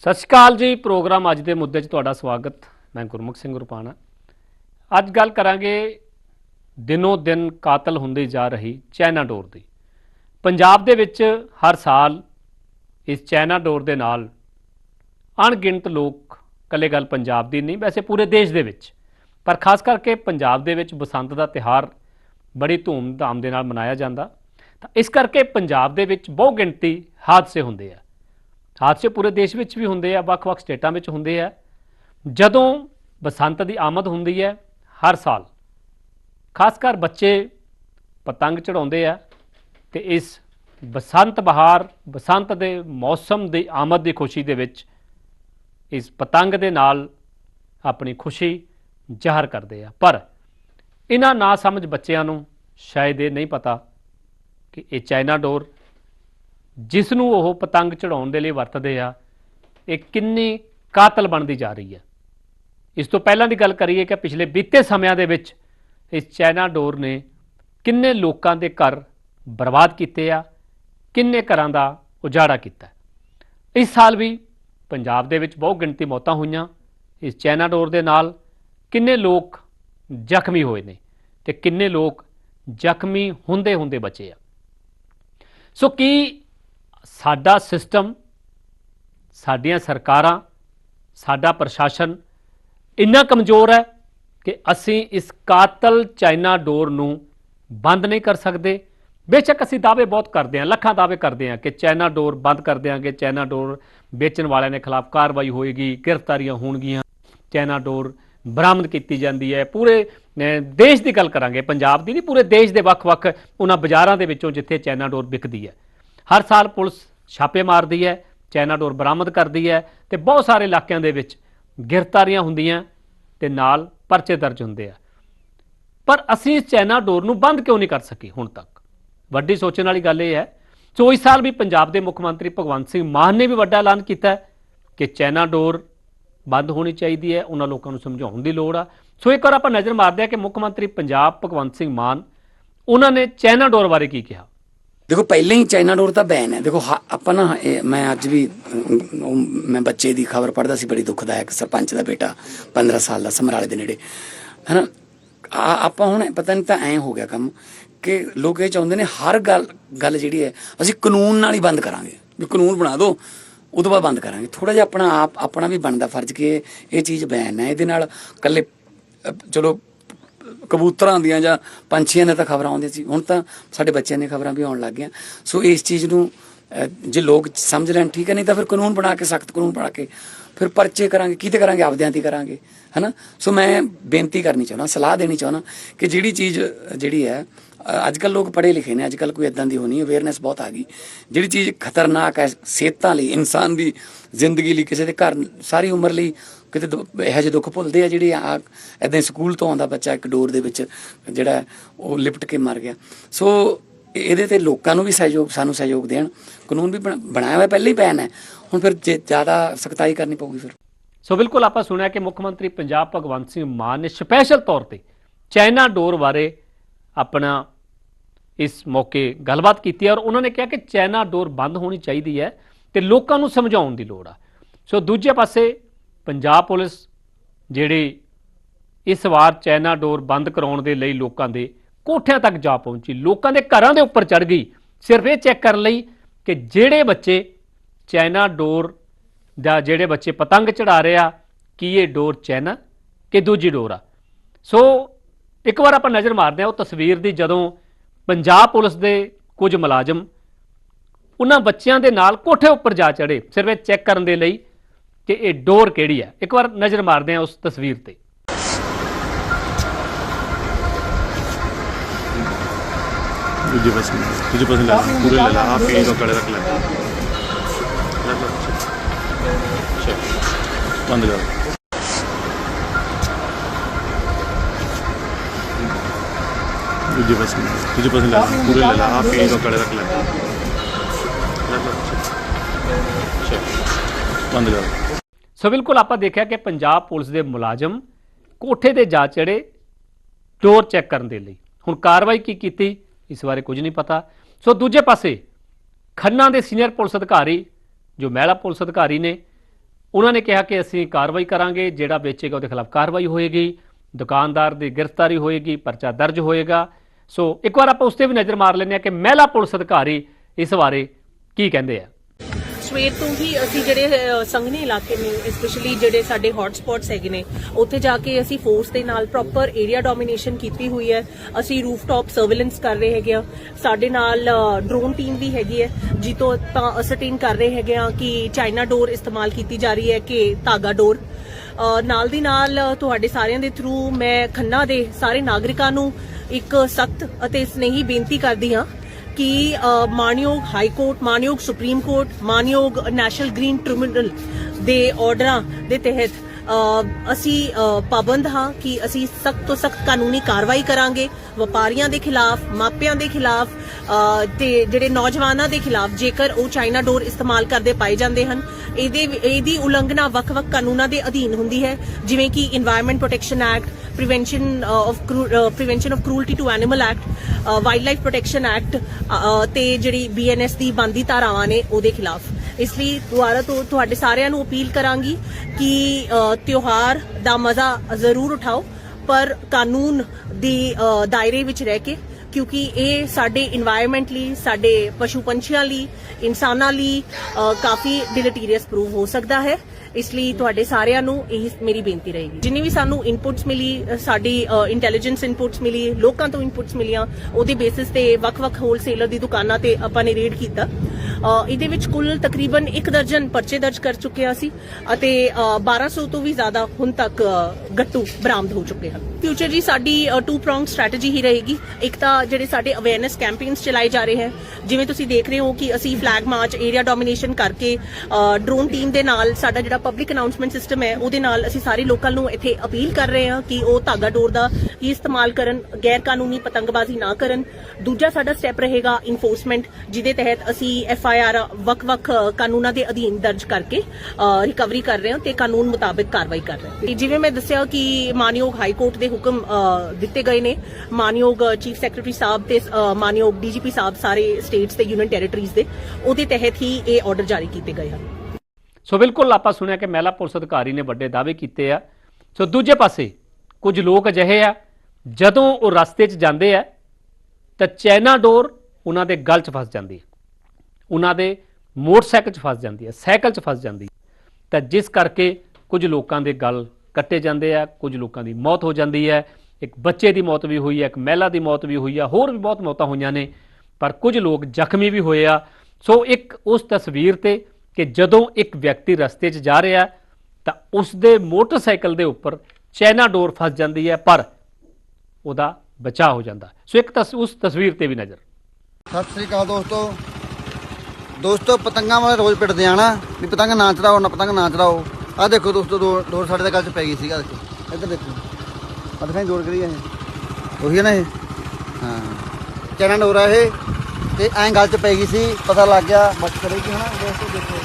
ਸਤਿ ਸ਼੍ਰੀ ਅਕਾਲ ਜੀ, ਪ੍ਰੋਗਰਾਮ ਅੱਜ ਦੇ ਮੁੱਦੇ 'ਚ ਤੁਹਾਡਾ ਸਵਾਗਤ। ਮੈਂ ਗੁਰਮੁਖ ਸਿੰਘ ਰੁਪਾਣਾ। ਅੱਜ ਗੱਲ ਕਰਾਂਗੇ ਦਿਨੋ ਦਿਨ ਕਾਤਲ ਹੁੰਦੀ ਜਾ ਰਹੀ ਚਾਈਨਾ ਡੋਰ ਦੀ। ਪੰਜਾਬ ਦੇ ਵਿੱਚ ਹਰ ਸਾਲ ਇਸ ਚਾਈਨਾ ਡੋਰ ਦੇ ਨਾਲ ਅਣਗਿਣਤ ਲੋਕ ਕੱਲੇ ਗੱਲ ਪੰਜਾਬ ਦੀ ਨਹੀਂ, ਵੈਸੇ ਪੂਰੇ ਦੇਸ਼ ਦੇ ਵਿੱਚ। ਪਰ ਖਾਸ ਕਰਕੇ ਪੰਜਾਬ ਦੇ ਵਿੱਚ ਬਸੰਤ ਦਾ ਤਿਹਾਰ ਬੜੀ ਧੂਮ-ਧਾਮ ਦੇ ਨਾਲ ਮਨਾਇਆ ਜਾਂਦਾ। ਤਾਂ ਇਸ ਕਰਕੇ ਪੰਜਾਬ ਦੇ ਵਿੱਚ ਬਹੁ ਗਿਣਤੀ ਹਾਦਸੇ ਹੁੰਦੇ ਆ। ਹਾਦਸੇ ਪੂਰੇ ਦੇਸ਼ ਵਿੱਚ ਵੀ ਹੁੰਦੇ ਆ, ਵੱਖ-ਵੱਖ ਸਟੇਟਾਂ ਵਿੱਚ ਹੁੰਦੇ ਆ। ਜਦੋਂ ਬਸੰਤ ਦੀ ਆਮਦ ਹੁੰਦੀ ਹੈ, ਹਰ ਸਾਲ, ਖਾਸ ਕਰ ਬੱਚੇ ਪਤੰਗ ਚੜਾਉਂਦੇ ਆ ਤੇ ਇਸ ਬਸੰਤ ਬਹਾਰ, ਬਸੰਤ ਦੇ ਮੌਸਮ ਦੀ ਆਮਦ ਦੀ ਖੁਸ਼ੀ ਦੇ ਵਿੱਚ ਇਸ ਪਤੰਗ ਦੇ ਨਾਲ ਆਪਣੀ ਖੁਸ਼ੀ ਜ਼ਾਹਰ ਕਰਦੇ ਆ। ਪਰ ਇਹਨਾਂ ਨਾ ਸਮਝ ਬੱਚਿਆਂ ਨੂੰ ਸ਼ਾਇਦ ਇਹ ਨਹੀਂ ਪਤਾ ਕਿ ਇਹ ਚਾਈਨਾ ਡੋਰ ਜਿਸ ਨੂੰ ਉਹ ਪਤੰਗ ਚੜਾਉਣ ਦੇ ਲਈ ਵਰਤਦੇ ਆ, ਇਹ ਕਿੰਨੀ ਕਾਤਲ ਬਣਦੀ ਜਾ ਰਹੀ ਹੈ। ਇਸ ਤੋਂ ਪਹਿਲਾਂ ਦੀ ਗੱਲ ਕਰੀਏ ਕਿ ਪਿਛਲੇ ਬੀਤੇ ਸਮਿਆਂ ਦੇ ਵਿੱਚ ਇਸ ਚਾਈਨਾ ਡੋਰ ਨੇ ਕਿੰਨੇ ਲੋਕਾਂ ਦੇ ਘਰ ਬਰਬਾਦ ਕੀਤੇ ਆ, ਕਿੰਨੇ ਘਰਾਂ ਦਾ ਉਜਾੜਾ ਕੀਤਾ। ਇਸ ਸਾਲ ਵੀ ਪੰਜਾਬ ਦੇ ਵਿੱਚ ਬਹੁਤ ਗਿਣਤੀ ਮੌਤਾਂ ਹੋਈਆਂ। ਇਸ ਚਾਈਨਾ ਡੋਰ ਦੇ ਨਾਲ ਕਿੰਨੇ ਲੋਕ ਜ਼ਖਮੀ ਹੋਏ ਨੇ ਤੇ ਕਿੰਨੇ ਲੋਕ ਜ਼ਖਮੀ ਹੁੰਦੇ ਹੁੰਦੇ ਬਚੇ ਆ। ਸੋ ਕੀ ਸਾਡਾ ਸਿਸਟਮ, ਸਾਡੀਆਂ ਸਰਕਾਰਾਂ, ਸਾਡਾ ਪ੍ਰਸ਼ਾਸਨ ਇੰਨਾ ਕਮਜ਼ੋਰ ਹੈ ਕਿ ਅਸੀਂ ਇਸ ਕਾਤਲ ਚਾਈਨਾ ਡੋਰ ਨੂੰ ਬੰਦ ਨਹੀਂ ਕਰ ਸਕਦੇ। ਬੇਸ਼ੱਕ ਅਸੀਂ ਦਾਅਵੇ ਬਹੁਤ ਕਰਦੇ ਹਾਂ, ਲੱਖਾਂ ਦਾਅਵੇ ਕਰਦੇ ਹਾਂ ਕਿ ਚਾਈਨਾ ਡੋਰ ਬੰਦ ਕਰ ਦਿਆਂਗੇ, ਚਾਈਨਾ ਡੋਰ ਵੇਚਣ ਵਾਲਿਆਂ ਦੇ ਖਿਲਾਫ ਕਾਰਵਾਈ ਹੋਏਗੀ, ਗ੍ਰਿਫਤਾਰੀਆਂ ਹੋਣਗੀਆਂ, ਚਾਈਨਾ ਡੋਰ ਬਰਾਮਦ ਕੀਤੀ ਜਾਂਦੀ ਹੈ। ਪੂਰੇ ਦੇਸ਼ ਦੀ ਗੱਲ ਕਰਾਂਗੇ, ਪੰਜਾਬ ਦੀ ਨਹੀਂ, ਪੂਰੇ ਦੇਸ਼ ਦੇ ਵੱਖ-ਵੱਖ ਉਹਨਾਂ ਬਾਜ਼ਾਰਾਂ ਦੇ ਵਿੱਚੋਂ ਜਿੱਥੇ ਚਾਈਨਾ ਡੋਰ ਵਿਕਦੀ ਹੈ। ਹਰ ਸਾਲ ਪੁਲਿਸ ਛਾਪੇ ਮਾਰਦੀ ਹੈ ਚਾਈਨਾ ਡੋਰ ਬਰਾਮਦ ਕਰਦੀ ਹੈ ਤੇ ਬਹੁਤ ਸਾਰੇ ਇਲਾਕਿਆਂ ਦੇ ਵਿੱਚ ਗ੍ਰਿਫਤਾਰੀਆਂ ਹੁੰਦੀਆਂ ਤੇ ਨਾਲ ਪਰਚੇ ਦਰਜ ਹੁੰਦੇ ਆ। ਪਰ ਅਸੀਂ ਇਸ ਚਾਈਨਾ ਡੋਰ ਨੂੰ ਬੰਦ ਕਿਉਂ ਨਹੀਂ ਕਰ ਸਕੇ ਹੁਣ ਤੱਕ? ਵੱਡੀ ਸੋਚਣ ਵਾਲੀ ਗੱਲ ਇਹ ਹੈ ਸੋ ਇਸ ਸਾਲ ਵੀ ਪੰਜਾਬ ਦੇ ਮੁੱਖ ਮੰਤਰੀ ਭਗਵੰਤ ਸਿੰਘ ਮਾਨ ਨੇ ਵੀ ਵੱਡਾ ਐਲਾਨ ਕੀਤਾ ਕਿ ਚਾਈਨਾ ਡੋਰ ਬੰਦ ਹੋਣੀ ਚਾਹੀਦੀ ਹੈ, ਉਹਨਾਂ ਲੋਕਾਂ ਨੂੰ ਸਮਝਾਉਣ ਦੀ ਲੋੜ ਆ। ਸੋ ਇੱਕ ਵਾਰ ਆਪਾਂ ਨਜ਼ਰ ਮਾਰਦੇ ਹਾਂ ਕਿ ਮੁੱਖ ਮੰਤਰੀ ਪੰਜਾਬ ਭਗਵੰਤ ਸਿੰਘ ਮਾਨ, ਉਹਨਾਂ ਨੇ ਚਾਈਨਾ ਡੋਰ ਬਾਰੇ ਕੀ ਕਿਹਾ। ਦੇਖੋ, ਪਹਿਲਾਂ ਹੀ ਚਾਈਨਾ ਡੋਰ ਤਾਂ ਬੈਨ ਹੈ। ਦੇਖੋ, ਹਾ- ਆਪਾਂ ਨਾ, ਇਹ- ਮੈਂ ਅੱਜ ਵੀ ਮੈਂ ਬੱਚੇ ਦੀ ਖਬਰ ਪੜ੍ਹਦਾ ਸੀ, ਬੜੀ ਦੁਖਦਾਇਕ ਸਰਪੰਚ ਦਾ ਬੇਟਾ 15 ਸਾਲ ਦਾ, ਸਮਰਾਲੇ ਦੇ ਨੇੜੇ। ਹਨਾ? ਆ- ਆਪਾਂ ਹੁਣ ਪਤਾ ਨਹੀਂ ਤਾਂ ਐ ਹੋ ਗਿਆ ਕੰਮ ਕਿ ਲੋਕ ਇਹ ਚਾਹੁੰਦੇ ਨੇ, ਹਰ ਗੱਲ ਗੱਲ ਜਿਹੜੀ ਹੈ, ਅਸੀਂ ਕਾਨੂੰਨ ਨਾਲ ਹੀ ਬੰਦ ਕਰਾਂਗੇ। ਵੀ ਕਾਨੂੰਨ ਬਣਾ ਦਿਓ ਉਹ ਤੋਂ ਬਾਅਦ ਬੰਦ ਕਰਾਂਗੇ। ਥੋੜਾ ਜਿਹਾ ਆਪਣਾ ਆਪ, ਆਪਣਾ ਵੀ ਬਣਦਾ ਫਰਜ਼ ਕਿ ਇਹ- ਚੀਜ਼ ਬੈਨ ਹੈ। ਇਹਦੇ ਨਾਲ ਕੱਲੇ ਚਲੋ ਕਬੂਤਰਾਂ ਦੀਆਂ ਜਾਂ ਪੰਛੀਆਂ ਨੇ ਤਾਂ ਖਬਰਾਂ ਆਉਂਦੀਆਂ ਸੀ। ਹੁਣ ਤਾਂ ਸਾਡੇ ਬੱਚਿਆਂ ਦੀਆਂ ਖਬਰਾਂ ਵੀ ਆਉਣ ਲੱਗ ਗਈਆਂ। ਸੋ ਇਸ ਚੀਜ਼ ਨੂੰ ਜੇ ਲੋਕ ਸਮਝ ਲੈਣ, ਠੀਕ ਹੈ, ਨਹੀਂ ਤਾਂ ਫਿਰ ਕਾਨੂੰਨ ਬਣਾ ਕੇ, ਸਖਤ ਕਾਨੂੰਨ ਬਣਾ ਕੇ ਫਿਰ ਪਰਚੇ ਕਰਾਂਗੇ ਕਿਤੇ ਕਰਾਂਗੇ? ਆਪਦਿਆਂ ਤੇ ਕਰਾਂਗੇ, ਹੈਨਾ? ਸੋ ਮੈਂ ਬੇਨਤੀ ਕਰਨੀ ਚਾਹੁੰਦਾ, ਸਲਾਹ ਦੇਣੀ ਚਾਹੁੰਦਾ ਕਿ ਜਿਹੜੀ ਚੀਜ਼, ਜਿਹੜੀ ਹੈ ਅੱਜ ਕੱਲ ਲੋਕ ਪੜ੍ਹੇ ਲਿਖੇ ਨੇ ਅੱਜ ਕੱਲ ਕੋਈ ਇਦਾਂ ਦੀ ਹੋਣੀ ਅਵੇਅਰਨੈਸ ਬਹੁਤ ਆ ਗਈ। ਜਿਹੜੀ ਚੀਜ਼ ਖਤਰਨਾਕ ਹੈ, ਸਿਹਤਾਂ ਲਈ, ਇਨਸਾਨ ਦੀ ਜ਼ਿੰਦਗੀ ਲਈ, ਕਿਸੇ ਦੇ ਘਰ, ਸਾਰੀ ਉਮਰ ਲਈ ਕਿਤੇ ਦੁ- ਇਹੋ ਜਿਹੇ ਦੁੱਖ ਭੁੱਲਦੇ ਆ ਜਿਹੜੇ ਆ ਇਦਾਂ ਸਕੂਲ ਤੋਂ ਆਉਂਦਾ ਬੱਚਾ ਇੱਕ ਡੋਰ ਦੇ ਵਿੱਚ, ਜਿਹੜਾ ਉਹ ਲਿਪਟ ਕੇ ਮਰ ਗਿਆ। ਸੋ ਇਹਦੇ ਤੇ ਲੋਕਾਂ ਨੂੰ ਵੀ ਸਹਿਯੋਗ, ਸਾਨੂੰ ਸਹਿਯੋਗ ਦੇਣ। ਕਾਨੂੰਨ ਵੀ ਬਣਾ- ਬਣਾਇਆ ਹੋਇਆ ਪਹਿਲਾਂ ਹੀ ਪੈਨ ਹੈ। ਹੁਣ ਫਿਰ ਜੇ ਜ਼ਿਆਦਾ ਸਖਤਾਈ ਕਰਨੀ ਪਊਗੀ ਫਿਰ। ਸੋ ਬਿਲਕੁਲ ਆਪਾਂ ਸੁਣਿਆ ਕਿ ਮੁੱਖ ਮੰਤਰੀ ਪੰਜਾਬ ਭਗਵੰਤ ਸਿੰਘ ਮਾਨ ਨੇ ਸਪੈਸ਼ਲ ਤੌਰ ਤੇ ਚਾਈਨਾ ਡੋਰ ਬਾਰੇ ਆਪਣਾ ਇਸ ਮੌਕੇ ਗੱਲਬਾਤ ਕੀਤੀ ਔਰ ਉਹਨਾਂ ਨੇ ਕਿਹਾ ਕਿ ਚਾਈਨਾ ਡੋਰ ਬੰਦ ਹੋਣੀ ਚਾਹੀਦੀ ਹੈ ਤੇ ਲੋਕਾਂ ਨੂੰ ਸਮਝਾਉਣ ਦੀ ਲੋੜ ਆ। ਸੋ ਦੂਜੇ ਪਾਸੇ ਪੰਜਾਬ ਪੁਲਿਸ ਜਿਹੜੀ ਇਸ ਵਾਰ ਚਾਈਨਾ ਡੋਰ ਬੰਦ ਕਰਾਉਣ ਦੇ ਲਈ ਲੋਕਾਂ ਦੇ ਕੋਠਿਆਂ ਤੱਕ ਜਾ ਪਹੁੰਚੀ, ਲੋਕਾਂ ਦੇ ਘਰਾਂ ਦੇ ਉੱਪਰ ਚੜ ਗਈ। ਸਿਰਫ ਇਹ ਚੈੱਕ ਕਰਨ ਲਈ ਕਿ ਜਿਹੜੇ ਬੱਚੇ ਚਾਈਨਾ ਡੋਰ ਜਾਂ ਜਿਹੜੇ ਬੱਚੇ ਪਤੰਗ ਚੜਾ ਰਹੇ ਆ ਕੀ ਇਹ ਡੋਰ ਚਾਈਨਾ ਕਿ ਦੂਜੀ ਡੋਰ ਆ? ਸੋ ਇੱਕ ਵਾਰ ਆਪਾਂ ਨਜ਼ਰ ਮਾਰਦੇ ਆ ਉਹ ਤਸਵੀਰ ਦੀ ਜਦੋਂ ਪੰਜਾਬ ਪੁਲਿਸ ਦੇ ਕੁਝ ਮੁਲਾਜ਼ਮ ਉਹਨਾਂ ਬੱਚਿਆਂ ਦੇ ਨਾਲ ਕੋਠੇ ਉੱਪਰ ਜਾ ਚੜੇ ਸਿਰਫ ਇਹ ਚੈੱਕ ਕਰਨ ਦੇ ਲਈ ਕਿ ਇਹ ਡੋਰ ਕਿਹੜੀ ਹੈ ਇੱਕ ਵਾਰ ਨਜ਼ਰ ਮਾਰਦੇ ਆ ਉਸ ਤਸਵੀਰ ਤੇ ਦੂਜੇ ਪਾਸੇ ਨੂੰ, ਦੂਜੇ ਪਾਸੇ ਲੈ ਲਾ, ਪੂਰੇ ਲੈ ਲਾ ਆ ਪੇਜ ਤੋਂ ਕੜੇ ਰੱਖ ਲੈ ਲੈ ਲੈ, ਚੱਲ। ਚੱਲ ਬੰਦ ਕਰ ਦੂਜੇ ਪਾਸੇ ਨੂੰ, ਦੂਜੇ ਪਾਸੇ ਲੈ ਲਾ, ਪੂਰੇ ਲੈ ਲਾ ਸੋ ਬਿਲਕੁਲ ਆਪਾਂ ਦੇਖਿਆ ਕਿ ਪੰਜਾਬ ਪੁਲਿਸ ਦੇ ਮੁਲਾਜ਼ਮ ਕੋਠੇ ਤੇ ਜਾ ਚੜੇ ਡੋਰ ਚੈੱਕ ਕਰਨ ਦੇ ਲਈ। ਹੁਣ ਕਾਰਵਾਈ ਕੀ ਕੀਤੀ, ਇਸ ਬਾਰੇ ਕੁਝ ਨਹੀਂ ਪਤਾ। ਸੋ ਦੂਜੇ ਪਾਸੇ ਖੰਨਾ ਦੇ ਸੀਨੀਅਰ ਪੁਲਿਸ ਅਧਿਕਾਰੀ, ਜੋ ਮਹਿਲਾ ਪੁਲਿਸ ਅਧਿਕਾਰੀ ਨੇ, ਉਹਨਾਂ ਨੇ ਕਿਹਾ ਕਿ ਅਸੀਂ ਕਾਰਵਾਈ ਕਰਾਂਗੇ, ਜਿਹੜਾ ਵੇਚੇਗਾ ਉਹਦੇ ਖਿਲਾਫ ਕਾਰਵਾਈ ਹੋਏਗੀ, ਦੁਕਾਨਦਾਰ ਦੀ ਗ੍ਰਿਫਤਾਰੀ ਹੋਏਗੀ, ਪਰਚਾ ਦਰਜ ਹੋਏਗਾ। ਸੋ ਇੱਕ ਵਾਰ ਆਪਾਂ ਉਸ ਤੇ ਵੀ ਨਜ਼ਰ ਮਾਰ ਲੈਂਦੇ ਹਾਂ ਕਿ ਮਹਿਲਾ ਪੁਲਿਸ ਅਧਿਕਾਰੀ ਇਸ ਬਾਰੇ ਕੀ ਕਹਿੰਦੇ ਆ। ਸਵੇਰ ਤੋਂ ਹੀ ਅਸੀਂ ਜਿਹੜੇ ਅਹ, ਸੰਘਣੇ ਇਲਾਕੇ ਨੇ ਸਪੈਸ਼ਲੀ ਜਿਹੜੇ ਸਾਡੇ ਹੌਟ ਸਪੌਟਸ ਹੈਗੇ ਨੇ ਉੱਥੇ ਜਾ ਕੇ ਅਸੀਂ ਫੋਰਸ ਦੇ ਨਾਲ ਪ੍ਰੋਪਰ ਏਰੀਆ ਡੋਮੀਨੇਸ਼ਨ ਕੀਤੀ ਹੋਈ ਹੈ। ਅਸੀਂ ਰੂਫਟਾਪ ਸਰਵੇਲੈਂਸ ਕਰ ਰਹੇ ਹੈਗੇ ਆ ਸਾਡੇ ਨਾਲ ਡਰੋਨ ਟੀਮ ਵੀ ਹੈਗੀ ਹੈ ਜਿੱਤੋਂ ਤਾਂ ਅਸਰਟੇਨ ਕਰ ਰਹੇ ਹੈਗੇ ਆ ਕਿ ਚਾਈਨਾ ਡੋਰ ਇਸਤੇਮਾਲ ਕੀਤੀ ਜਾ ਰਹੀ ਹੈ ਕਿ ਧਾਗਾ ਡੋਰ ਅ, ਨਾਲ ਦੀ ਨਾਲ ਤੁਹਾਡੇ ਸਾਰਿਆਂ ਦੇ ਥਰੂ ਮੈਂ ਖੰਨਾ ਦੇ ਸਾਰੇ ਨਾਗਰਿਕਾਂ ਨੂੰ ਇੱਕ ਸਖਤ ਅਤੇ ਸਨੇਹੀ ਬੇਨਤੀ ਕਰਦੀ ਹਾਂ ਕਿ ਅ, ਹਾਈ ਕੋਰਟ ਮਾਨਯੋਗ ਸੁਪਰੀਮ ਕੋਰਟ ਮਾਨਯੋਗ ਨੈਸ਼ਨਲ ਗ੍ਰੀਨ ਟ੍ਰਿਬਿਊਨਲ ਦੇ ਆਰਡਰਾਂ ਦੇ ਤਹਿਤ ਅਸੀਂ ਪਾਬੰਦ ਹਾਂ ਕਿ ਅਸੀਂ ਸਖਤ ਤੋਂ ਸਖਤ ਕਾਨੂੰਨੀ ਕਾਰਵਾਈ ਕਰਾਂਗੇ ਵਪਾਰੀਆਂ ਦੇ ਖਿਲਾਫ, ਮਾਪਿਆਂ ਦੇ ਖਿਲਾਫ ਤੇ ਜਿਹੜੇ ਨੌਜਵਾਨਾਂ ਦੇ ਖਿਲਾਫ ਜੇਕਰ ਉਹ ਚਾਈਨਾ ਡੋਰ ਇਸਤੇਮਾਲ ਕਰਦੇ ਪਾਏ ਜਾਂਦੇ ਹਨ। ਇਹਦੇ ਇਹਦੀ ਉਲੰਘਣਾ ਵੱਖ-ਵੱਖ ਕਾਨੂੰਨਾਂ ਦੇ ਅਧੀਨ ਹੁੰਦੀ ਹੈ, ਜਿਵੇਂ ਕਿ environment protection act prevention of prevention of cruelty to animal act wildlife protection act ਤੇ ਜਿਹੜੀ ਬੀਐਨਐਸ ਦੀ ਬੰਦੀ ਧਾਰਾਵਾਂ ਨੇ ਉਹਦੇ ਖਿਲਾਫ। ਇਸ ਲਈ ਦੁਆਰਾ ਤੋਂ ਤੁਹਾਡੇ ਸਾਰਿਆਂ ਨੂੰ ਅਪੀਲ ਕਰਾਂਗੀ ਕਿ ਤਿਉਹਾਰ ਦਾ ਮਜ਼ਾ ਜ਼ਰੂਰ ਉਠਾਓ, ਪਰ ਕਾਨੂੰਨ ਦੀ ਦਾਇਰੇ ਵਿੱਚ ਰਹਿ ਕੇ, ਕਿਉਂਕਿ ਇਹ ਸਾਡੇ এনवायरमेंट ਲਈ, ਸਾਡੇ ਪਸ਼ੂ ਪੰਛੀਆਂ ਲਈ, ਇਨਸਾਨਾਂ ਲਈ ਕਾਫੀ ਡਿਲੇਟੀਰੀਅਸ ਪ੍ਰੂਵ ਹੋ ਸਕਦਾ ਹੈ। ਇਸ ਲਈ ਤੁਹਾਡੇ ਸਾਰਿਆਂ ਨੂੰ ਇਹ ਮੇਰੀ ਬੇਨਤੀ ਰਹੇਗੀ। ਜਿੰਨੀ ਵੀ ਸਾਨੂੰ ਇਨਪੁਟਸ ਮਿਲੀ ਸਾਡੀ ਇੰਟੈਲੀਜੈਂਸ ਇਨਪੁਟਸ ਮਿਲੀ, ਲੋਕਾਂ ਤੋਂ ਇਨਪੁਟਸ ਮਿਲੀਆਂ, ਉਹਦੇ ਬੇਸਿਸ ਤੇ ਵੱਖ-ਵੱਖ ਹੋਲਸੇਲਰ ਦੀ ਦੁਕਾਨਾਂ ਤੇ ਆਪਾਂ ਨੇ ਰੇਡ ਕੀਤਾ। ਇਹਦੇ ਵਿੱਚ ਕੁੱਲ ਤਕਰੀਬਨ 1 ਦਰਜਨ ਪਰਚੇ ਦਰਜ ਕਰ ਚੁੱਕੇ ਹਾਂ ਅਸੀਂ ਅਤੇ ਅ, 1200 ਤੋਂ ਵੀ ਜ਼ਿਆਦਾ ਹੁਣ ਤੱਕ ਗੱਟੂ ਬਰਾਮਦ ਹੋ ਚੁੱਕੇ ਹਨ। ਫਿਊਚਰ ਜੀ ਸਾਡੀ ਟੂ ਪ੍ਰੋਂਗ ਸਟ੍ਰੈਟਜੀ ਹੀ ਰਹੇਗੀ। ਇੱਕ ਤਾਂ ਜਿਹੜੇ ਸਾਡੇ ਅਵੇਅਰਨੈਸ ਕੈਂਪੇਨਸ ਚਲਾਏ ਜਾ ਰਹੇ ਹੈ ਜਿਵੇਂ ਤੁਸੀਂ ਦੇਖ ਰਹੇ ਹੋ ਕਿ ਅਸੀਂ ਫਲੈਗ ਮਾਰਚ ਏਰੀਆ ਡੋਮੀਨੇਸ਼ਨ ਕਰਕੇ ਡਰੋਨ ਟੀਮ ਦੇ ਨਾਲ ਸਾਡਾ ਜਿਹੜਾ ਪਬਲਿਕ ਅਨਾਉਂਸਮੈਂਟ ਸਿਸਟਮ ਹੈ ਉਹਦੇ ਨਾਲ ਅਸੀਂ ਸਾਰੇ ਲੋਕਾਂ ਨੂੰ ਇੱਥੇ ਅਪੀਲ ਕਰ ਰਹੇ ਹਾਂ ਕਿ ਉਹ ਧਾਗਾ ਡੋਰ ਦਾ ਹੀ ਇਸਤੇਮਾਲ ਕਰਨ ਗੈਰ ਕਾਨੂੰਨੀ ਪਤੰਗਬਾਜ਼ੀ ਨਾ ਕਰਨ। ਦੂਜਾ ਸਾਡਾ ਸਟੈਪ ਰਹੇਗਾ ਇਨਫੋਰਸਮੈਂਟ ਜਿਹਦੇ ਤਹਿਤ ਅਸੀਂ ਐਫ ਆਈ ਵੱਖ-ਵੱਖ ਕਾਨੂੰਨਾਂ ਦੇ ਅਧੀਨ ਦਰਜ ਕਰਕੇ ਰਿਕਵਰੀ ਕਰ ਰਹੇ ਹਾਂ ਤੇ ਕਾਨੂੰਨ ਮੁਤਾਬਿਕ ਕਾਰਵਾਈ ਕਰ ਰਹੇ ਹਾਂ। ਜਿਵੇਂ ਮੈਂ ਦੱਸਿਆ ਕਿ ਮਾਨਯੋਗ ਹਾਈ ਕੋਰਟ ਦੇ ਹੁਕਮ ਦਿੱਤੇ ਗਏ ਨੇ। ਮਾਨਯੋਗ ਚੀਫ ਸੈਕਟਰੀ ਸਾਹਿਬ ਤੇ ਅ, ਮਾਨਯੋਗ ਡੀਜੀਪੀ ਸਾਹਿਬ ਸਾਰੇ ਸਟੇਟਸ ਤੇ ਯੂਨੀਅਨ ਟੈਰੀਟਰੀਜ਼ ਦੇ ਉਹਦੇ ਤਹਿਤ ਹੀ ਇਹ ਆਰਡਰ ਜਾਰੀ ਕੀਤੇ ਗਏ ਹਨ। ਸੋ ਬਿਲਕੁਲ ਆਪਾਂ ਸੁਣਿਆ ਕਿ ਮਹਿਲਾ ਪੁਲਿਸ ਅਧਿਕਾਰੀ ਨੇ ਵੱਡੇ ਦਾਅਵੇ ਕੀਤੇ ਆ। ਸੋ ਦੂਜੇ ਪਾਸੇ ਕੁਝ ਲੋਕ ਅਜਿਹੇ ਆ ਜਦੋਂ ਉਹ ਰਸਤੇ 'ਚ ਜਾਂਦੇ ਆ ਤਾਂ ਚਾਈਨਾ ਡੋਰ ਉਹਨਾਂ ਦੇ ਗਲ 'ਚ ਫਸ ਜਾਂਦੀ ਹੈ ਉਹਨਾਂ ਦੇ ਮੋਟਰਸਾਈਕਲ 'ਚ ਫਸ ਜਾਂਦੀ ਹੈ, ਸਾਈਕਲ 'ਚ ਫਸ ਜਾਂਦੀ ਤਾਂ ਜਿਸ ਕਰਕੇ ਕੁਝ ਲੋਕਾਂ ਦੇ ਗਲ ਕੱਟੇ ਜਾਂਦੇ ਆ, ਕੁਝ ਲੋਕਾਂ ਦੀ ਮੌਤ ਹੋ ਜਾਂਦੀ ਹੈ। ਇੱਕ ਬੱਚੇ ਦੀ ਮੌਤ ਵੀ ਹੋਈ ਹੈ, ਇੱਕ ਮਹਿਲਾ ਦੀ ਮੌਤ ਵੀ ਹੋਈ ਆ ਹੋਰ ਵੀ ਬਹੁਤ ਮੌਤਾਂ ਹੋਈਆਂ ਨੇ, ਪਰ ਕੁਝ ਲੋਕ ਜ਼ਖਮੀ ਵੀ ਹੋਏ ਆ। ਸੋ ਇੱਕ ਉਸ ਤਸਵੀਰ ਤੇ ਕਿ ਜਦੋਂ ਇੱਕ ਵਿਅਕਤੀ ਰਸਤੇ 'ਚ ਜਾ ਰਿਹਾ, ਤਾਂ ਉਸ ਦੇ ਮੋਟਰਸਾਈਕਲ ਦੇ ਉੱਪਰ ਚੈਨਾ ਡੋਰ ਫਸ ਜਾਂਦੀ ਹੈ, ਪਰ ਉਹਦਾ ਬਚਾਅ ਹੋ ਜਾਂਦਾ। ਸੋ ਇੱਕ ਤਸ, ਉਸ ਤਸਵੀਰ ਤੇ ਵੀ ਨਜ਼ਰ। ਸਤਿ ਸ੍ਰੀ ਅਕਾਲ ਦੋਸਤੋ। ਦੋਸਤੋ, ਪਤੰਗਾਂ ਵਾਲੇ ਰੋਜ਼ ਪਿੱਟਦੇ ਆ ਨਾ, ਵੀ ਪਤੰਗ ਨਾ ਚੜਾਓ, ਨਾ ਪਤੰਗ ਨਾ ਚੜਾਓ। ਆਹ ਦੇਖੋ ਦੋਸਤੋ, ਦੋ ਡੋਰ ਸਾਡੇ ਦੇ ਗੱਲ 'ਚ ਪੈ ਗਈ ਸੀਗਾ ਦੇਖੋ ਇੱਧਰ ਦੇਖੋ। ਆਹ ਦਿਖਾਈ ਡੋਰ ਕਰੀ ਇਹ। ਉਹੀ ਨਾ ਇਹ? ਹਾਂ। ਚੈਨਾ ਡੋਰ ਆ ਇਹ। ਤੇ ਐਂ ਗੱਲ 'ਚ ਪੈ ਗਈ ਸੀ, ਪਤਾ ਲੱਗ ਗਿਆ ਬਚ ਕਰੇਗੀ ਹਨਾ, ਦੋਸਤੋ, ਦੇਖੋ।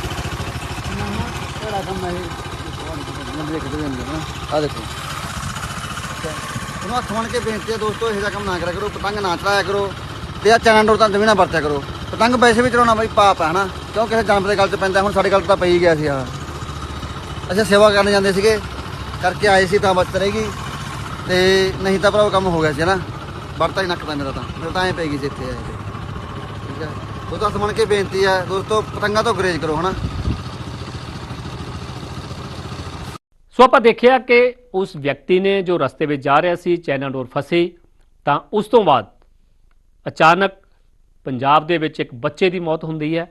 ਕਿਹੜਾ ਕੰਮ ਹੈ ਇਹ? ਦੇਖਦੇ ਜਾਂਦੇ ਨਾ। ਆਹ ਦੇਖੋ। ਤੁਹਾਨੂੰ ਹੱਥ ਕੇ ਬੇਨਤੀ ਹੈ ਦੋਸਤੋ, ਇਹੋ ਕੰਮ ਨਾ ਕਰਿਆ ਕਰੋ, ਪਤੰਗ ਨਾ ਚੜਾਇਆ ਕਰੋ। ਤੇ ਆ ਚੈਨਲ ਡੋਰ ਤਾਂ ਵੀ ਨਾ ਵਰਤਿਆ ਕਰੋ। ਪਤੰਗ ਵੈਸੇ ਵੀ ਚਲਾਉਣਾ ਬਈ ਪਾਪ ਹੈ ਹਨਾ? ਕਿਉਂ ਕਿਸੇ ਜਾਨਵਰ ਦੇ ਗੱਲ 'ਚ ਪੈਂਦਾ, ਹੁਣ ਸਾਡੇ ਗੱਲ ਤਾਂ ਪਈ ਗਿਆ ਸੀ ਆ ਅੱਛਾ ਸੇਵਾ ਕਰਨ ਜਾਂਦੇ ਸੀਗੇ, ਕਰਕੇ ਆਏ ਸੀ ਤਾਂ ਬਚਤ ਰਹੇਗੀ। ਤੇ ਨਹੀਂ ਤਾਂ ਭਰਾ ਕੰਮ ਹੋ ਗਿਆ ਸੀ, ਹਨਾ? ਵਰਤਾ ਹੀ ਨੱਕਦਾ ਮੇਰਾ ਤਾਂ ਮੇਰਾ ਤਾਂ ਐਂ ਪੈ ਗਈ ਸੀ ਇੱਥੇ ਠੀਕ ਹੈ ਉਹ ਤਾਂ ਹੱਥ ਕੇ ਬੇਨਤੀ ਹੈ ਦੋਸਤੋ, ਪਤੰਗਾਂ ਤੋਂ ਗਰੇਜ ਕਰੋ, ਹਨਾ? ਸੋ ਆਪਾਂ ਦੇਖਿਆ ਕਿ ਉਸ ਵਿਅਕਤੀ ਨੇ ਜੋ ਰਸਤੇ ਵਿੱਚ ਜਾ ਰਿਹਾ ਸੀ ਚੈਨਲ ਡੋਰ ਫਸੀ, ਤਾਂ ਉਸ ਤੋਂ ਬਾਅਦ ਅਚਾਨਕ ਪੰਜਾਬ ਦੇ ਵਿੱਚ ਇੱਕ ਬੱਚੇ ਦੀ ਮੌਤ ਹੁੰਦੀ ਹੈ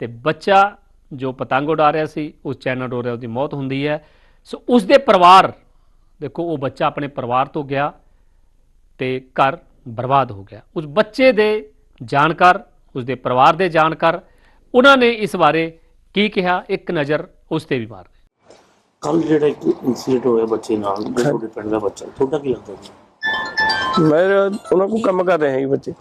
ਤੇ ਬੱਚਾ ਜੋ ਪਤੰਗ ਉਡਾ ਰਿਹਾ ਸੀ ਉਸ ਚਾਈਨਾ ਡੋਰ ਨਾਲ ਉਹਦੀ ਮੌਤ ਹੁੰਦੀ ਹੈ। ਸੋ ਉਸ ਦੇ ਪਰਿਵਾਰ ਦੇਖੋ ਉਹ ਬੱਚਾ ਆਪਣੇ ਪਰਿਵਾਰ ਤੋਂ ਗਿਆ ਤੇ ਘਰ ਬਰਬਾਦ ਹੋ ਗਿਆ। ਉਸ ਬੱਚੇ ਦੇ ਜਾਣਕਾਰ ਉਸ ਦੇ ਪਰਿਵਾਰ ਦੇ ਜਾਣਕਾਰ ਉਹਨਾਂ ਨੇ ਇਸ ਬਾਰੇ ਕੀ ਕਿਹਾ? ਇੱਕ ਨਜ਼ਰ ਉਸ ਤੇ ਵੀ ਮਾਰਦੇ ਕੱਲ ਜਿਹੜਾ ਇੱਕ ਇਨਸੀਡੈਂਟ ਹੋਇਆ ਬੱਚੇ ਨਾਲ ਜੋ ਤੁਹਾਡੇ ਪਿੰਡ ਦਾ ਬੱਚਾ ਤੁਹਾਡਾ ਕੀ ਲੱਗਦਾ ਜੀ? ਮੈਂ ਉਹਨਾਂ ਕੋਲ ਕੰਮ ਕਰ ਰਿਹਾ ਸੀ ਬੱਚੇ।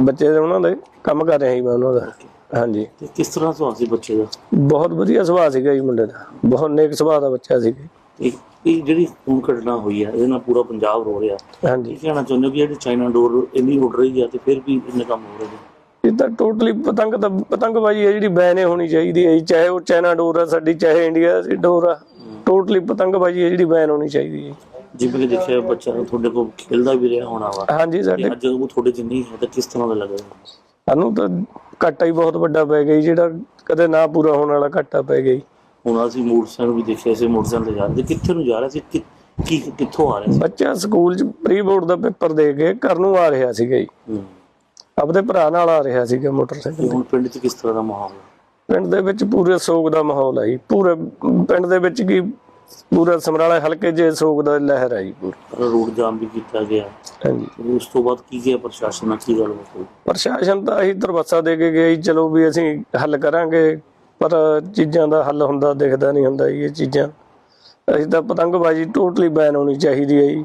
ਬੱਚੇ ਦੇ ਉਹਨਾਂ ਦੇ ਕੰਮ ਕਰ ਰਿਹਾ ਸੀ ਮੈਂ ਉਹਨਾਂ ਦਾ। ਹਾਂਜੀ। ਤੇ ਕਿਸ ਤਰ੍ਹਾਂ ਸੁਭਾਅ ਸੀ ਬੱਚੇ ਦਾ? ਬਹੁਤ ਵਧੀਆ ਸੁਭਾਅ ਸੀਗਾ ਜੀ ਮੁੰਡੇ ਦਾ। ਬਹੁਤ ਨੇਕ ਸੁਭਾਅ ਦਾ ਬੱਚਾ ਸੀ। ਇਹ ਇਹ ਜਿਹੜੀ ਹੁਣ ਘਟਨਾ ਹੋਈ ਹੈ ਇਹਦੇ ਨਾਲ ਪੂਰਾ ਪੰਜਾਬ ਰੋ ਰਿਹਾ। ਹਾਂਜੀ। ਕਹਿਣਾ ਚਾਹੁੰਦੇ ਕਿ ਜਿਹੜੀ ਚਾਈਨਾ ਡੋਰ ਇੰਨੀ ਉੱਡ ਰਹੀ ਹੈ ਤੇ ਫਿਰ ਵੀ ਇੰਨੇ ਕੰਮ ਹੋ ਰਹੇ ਇਹ ਤਾਂ ਟੋਟਲੀ ਪਤੰਗ ਤਾਂ ਪਤੰਗਬਾਜ਼ੀ ਹੈ ਜਿਹੜੀ ਬੈਨ ਹੋਣੀ ਚਾਹੀਦੀ ਹੈ। ਚਾਹੇ ਉਹ ਚਾਈਨਾ ਡੋਰ ਆ ਸਾਡੀ ਚਾਹੇ ਇੰਡੀਆ ਦੀ ਡੋਰ ਆ। ਟੋਟਲੀ ਪਤੰਗਬਾਜ਼ੀ ਹੈ ਜਿਹੜੀ ਬੈਨ ਹੋਣੀ ਚਾਹੀਦੀ ਹੈ ਜਿਵੇਂ ਕਿ ਦੇਖਿਆ ਬੱਚਾ ਤੁਹਾਡੇ ਕੋਲ ਖੇਲਦਾ ਵੀ ਰਿਹਾ ਹੋਣਾ ਵਾ ਹਾਂਜੀ ਸਾਡੇ ਅੱਜ ਉਹ ਤੁਹਾਡੇ ਚ ਨਹੀਂ ਹੈ ਤਾਂ ਕਿਸ ਤਰ੍ਹਾਂ ਦਾ ਲੱਗਾ ਸਾਨੂੰ ਤਾਂ ਘਾਟਾ ਹੀ ਬਹੁਤ ਵੱਡਾ ਪੈ ਗਿਆ ਜੀ, ਜਿਹੜਾ ਕਦੇ ਨਾ ਪੂਰਾ ਹੋਣ ਵਾਲਾ ਘਾਟਾ ਪੈ ਗਿਆ ਜੀ। ਹੁਣ ਅਸੀਂ ਮੋਟਰਸਾਈਕਲ ਵੀ ਦੇਖਿਆ ਸੀ ਮੋਟਰਸਾਈਕਲ ਤੇ ਜਾ ਰਹੇ ਸੀ। ਕਿੱਥੇ ਨੂੰ ਜਾ ਰਹੇ ਸੀ? ਕਿ- ਕੀ ਕਿੱਥੋਂ ਆ ਰਹੇ ਸੀ? ਬੱਚਾ ਸਕੂਲ 'ਚ ਪ੍ਰੀ ਬੋਰਡ ਦਾ ਪੇਪਰ ਦੇ ਕੇ ਘਰ ਨੂੰ ਆ ਰਿਹਾ ਸੀਗਾ ਜੀ। ਹੂੰ। ਆਪਦੇ ਭਰਾ ਨਾਲ ਆ ਰਿਹਾ ਸੀਗਾ ਤੇ ਮੋਟਰਸਾਈਕਲ ਤੇ। ਹੁਣ ਪਿੰਡ ਚ ਕਿਸ ਤਰ੍ਹਾਂ ਦਾ ਮਾਹੌਲ ਹੈ? ਪਿੰਡ ਦੇ ਵਿੱਚ ਪੂਰੇ ਸੋਗ ਦਾ ਮਾਹੌਲ ਹੈ ਜੀ। ਪੂਰੇ ਪਿੰਡ ਦੇ ਵਿੱਚ ਕੀ ਪੂਰਾ ਸਮਰਾਲਾ ਹਲਕੇ 'ਚ ਸੋਗ ਦਾ ਲਹਿਰ ਜੀ ਪੂਰੀ। ਰੋਡ ਜਾਮ ਵੀ ਕੀਤਾ ਗਿਆ। ਹਾਂਜੀ। ਉਸ ਤੋਂ ਬਾਅਦ ਕੀ ਗਿਆ ਪ੍ਰਸ਼ਾਸਨ ਨਾਲ ਕੀ ਗੱਲ ਹੋਈ? ਪ੍ਰਸ਼ਾਸਨ ਤਾਂ ਇਹੀ ਦਰਵਾਸਾ ਦੇ ਕੇ ਗਿਆ ਜੀ ਚਲੋ ਵੀ ਅਸੀਂ ਹੱਲ ਕਰਾਂਗੇ ਪਰ ਚੀਜ਼ਾਂ ਦਾ ਹੱਲ ਹੁੰਦਾ ਦਿਖਦਾ ਨਹੀਂ ਹੁੰਦਾ ਜੀ ਇਹ ਚੀਜ਼ਾਂ। ਅਸੀਂ ਤਾਂ ਪਤੰਗਬਾਜ਼ੀ ਟੋਟਲੀ ਬੈਨ ਹੋਣੀ ਚਾਹੀਦੀ ਹੈ ਜੀ।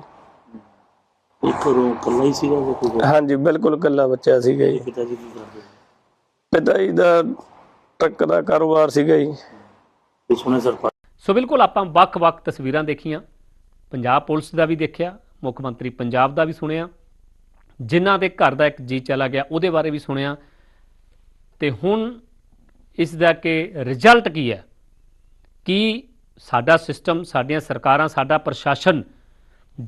ਹੀ ਸੀਗਾ ਜਾਂ ਕੋਈ ਹੋਰ? ਹਾਂਜੀ ਬਿਲਕੁਲ ਇਕੱਲਾ ਬੱਚਾ ਸੀਗਾ ਜੀ। ਪਿਤਾ ਜੀ ਕੀ ਕਰਦੇ? ਪਿਤਾ ਜੀ ਦਾ ਟਰੱਕ ਦਾ ਕਾਰੋਬਾਰ ਸੀਗਾ ਜੀ। ਸੁਣੇ ਸਰਪੰਚ ਸੋ ਬਿਲਕੁਲ ਆਪਾਂ ਵੱਖ-ਵੱਖ ਤਸਵੀਰਾਂ ਦੇਖੀਆਂ। ਪੰਜਾਬ ਪੁਲਿਸ ਦਾ ਵੀ ਦੇਖਿਆ, ਮੁੱਖ ਮੰਤਰੀ ਪੰਜਾਬ ਦਾ ਵੀ ਸੁਣਿਆ। ਜਿਨ੍ਹਾਂ ਦੇ ਘਰ ਦਾ ਇੱਕ ਜੀ ਚਲਾ ਗਿਆ, ਉਹਦੇ ਬਾਰੇ ਵੀ ਸੁਣਿਆ। ਤੇ ਹੁਣ ਇਸ ਦਾ ਕਿ ਰਿਜ਼ਲਟ ਕੀ ਹੈ? ਕੀ ਸਾਡਾ ਸਿਸਟਮ, ਸਾਡੀਆਂ ਸਰਕਾਰਾਂ, ਸਾਡਾ ਪ੍ਰਸ਼ਾਸਨ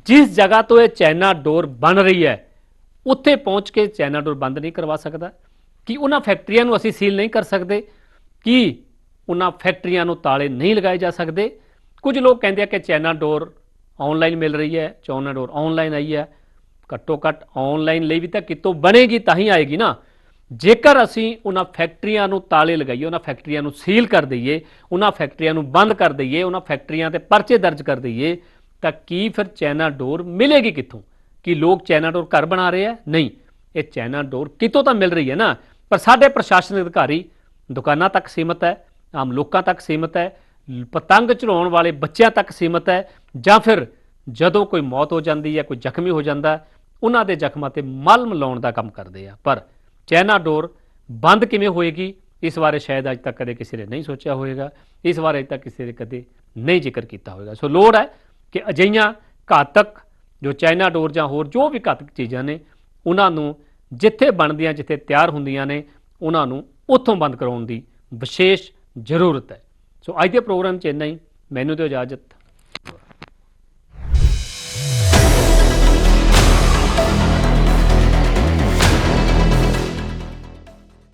ਜਿਸ ਜਗ੍ਹਾ ਤੋਂ ਇਹ ਚਾਈਨਾ ਡੋਰ ਬਣ ਰਹੀ ਹੈ, ਉੱਥੇ ਪਹੁੰਚ ਕੇ ਚਾਈਨਾ ਡੋਰ ਬੰਦ ਨਹੀਂ ਕਰਵਾ ਸਕਦਾ? ਕਿ ਉਹਨਾਂ ਫੈਕਟਰੀਆਂ ਨੂੰ ਅਸੀਂ ਸੀਲ ਨਹੀਂ ਕਰ ਸਕਦੇ? ਕਿ ਉਹਨਾਂ ਫੈਕਟਰੀਆਂ ਨੂੰ ਤਾਲੇ ਨਹੀਂ ਲਗਾਏ ਜਾ ਸਕਦੇ। ਕੁਝ ਲੋਕ ਕਹਿੰਦੇ ਆ ਕਿ ਚਾਈਨਾ ਡੋਰ ਆਨਲਾਈਨ ਮਿਲ ਰਹੀ ਹੈ ਚਾਈਨਾ ਡੋਰ ਆਨਲਾਈਨ ਆਈ ਹੈ। ਘੱਟੋ ਘੱਟ ਆਨਲਾਈਨ ਲਈ ਵੀ ਤਾਂ ਕਿਤੋਂ ਬਣੇਗੀ ਤਾਂ ਹੀ ਆਏਗੀ ਨਾ। ਜੇਕਰ ਅਸੀਂ ਉਹਨਾਂ ਫੈਕਟਰੀਆਂ ਨੂੰ ਤਾਲੇ ਲਗਾਈਏ ਉਹਨਾਂ ਫੈਕਟਰੀਆਂ ਨੂੰ ਸੀਲ ਕਰ ਦਈਏ ਉਹਨਾਂ ਫੈਕਟਰੀਆਂ ਨੂੰ ਬੰਦ ਕਰ ਦਈਏ ਉਹਨਾਂ ਫੈਕਟਰੀਆਂ ਤੇ ਪਰਚੇ ਦਰਜ ਕਰ ਦਈਏ, ਤਾਂ ਕੀ ਫਿਰ ਚਾਈਨਾ ਡੋਰ ਮਿਲੇਗੀ ਕਿੱਥੋਂ? ਕਿ ਲੋਕ ਚਾਈਨਾ ਡੋਰ ਘਰ ਬਣਾ ਰਹੇ ਆ ਨਹੀਂ। ਇਹ ਚਾਈਨਾ ਡੋਰ ਕਿਤੋਂ ਤਾਂ ਮਿਲ ਰਹੀ ਹੈ ਨਾ। ਪਰ ਸਾਡੇ ਪ੍ਰਸ਼ਾਸਨਿਕ ਅਧਿਕਾਰੀ ਦੁਕਾਨਾਂ ਤੱਕ ਸੀਮਤ ਹੈ। ਆਮ ਲੋਕਾਂ ਤੱਕ ਸੀਮਤ ਹੈ, ਪਤੰਗ ਚੜਾਉਣ ਵਾਲੇ ਬੱਚਿਆਂ ਤੱਕ ਸੀਮਤ ਹੈ, ਜਾਂ ਫਿਰ ਜਦੋਂ ਕੋਈ ਮੌਤ ਹੋ ਜਾਂਦੀ ਹੈ, ਕੋਈ ਜ਼ਖਮੀ ਹੋ ਜਾਂਦਾ ਉਹਨਾਂ ਦੇ ਜ਼ਖਮਾਂ ਤੇ ਮਲਮ ਲਾਉਣ ਦਾ ਕੰਮ ਕਰਦੇ ਆ। ਪਰ ਚਾਈਨਾ ਡੋਰ ਬੰਦ ਕਿਵੇਂ ਹੋਏਗੀ, ਇਸ ਬਾਰੇ ਸ਼ਾਇਦ ਅੱਜ ਤੱਕ ਕਦੇ ਕਿਸੇ ਨੇ ਨਹੀਂ ਸੋਚਿਆ ਹੋਵੇਗਾ ਇਸ ਬਾਰੇ ਅੱਜ ਤੱਕ ਕਿਸੇ ਨੇ ਕਦੇ ਨਹੀਂ ਜ਼ਿਕਰ ਕੀਤਾ ਹੋਵੇਗਾ ਸੋ ਲੋੜ ਹੈ ਕਿ ਅਜਿਹੀਆਂ ਘਾਤਕ ਜੋ ਚਾਈਨਾ ਡੋਰ ਜਾਂ ਹੋਰ ਜੋ ਵੀ ਘਾਤਕ ਚੀਜ਼ਾਂ ਨੇ, ਉਹਨਾਂ ਨੂੰ ਜਿੱਥੇ ਬਣਦੀਆਂ, ਜਿੱਥੇ ਤਿਆਰ ਹੁੰਦੀਆਂ ਨੇ, ਉਹਨਾਂ ਨੂੰ ਉੱਥੋਂ ਬੰਦ ਕਰਾਉਣ ਦੀ ਵਿਸ਼ੇਸ਼ ਜ਼ਰੂਰਤ ਹੈ। ਸੋ ਅੱਜ ਦੇ ਪ੍ਰੋਗਰਾਮ 'ਚ ਇੰਨਾ ਹੀ। ਮੈਨੂੰ ਦਿਓ ਇਜਾਜ਼ਤ।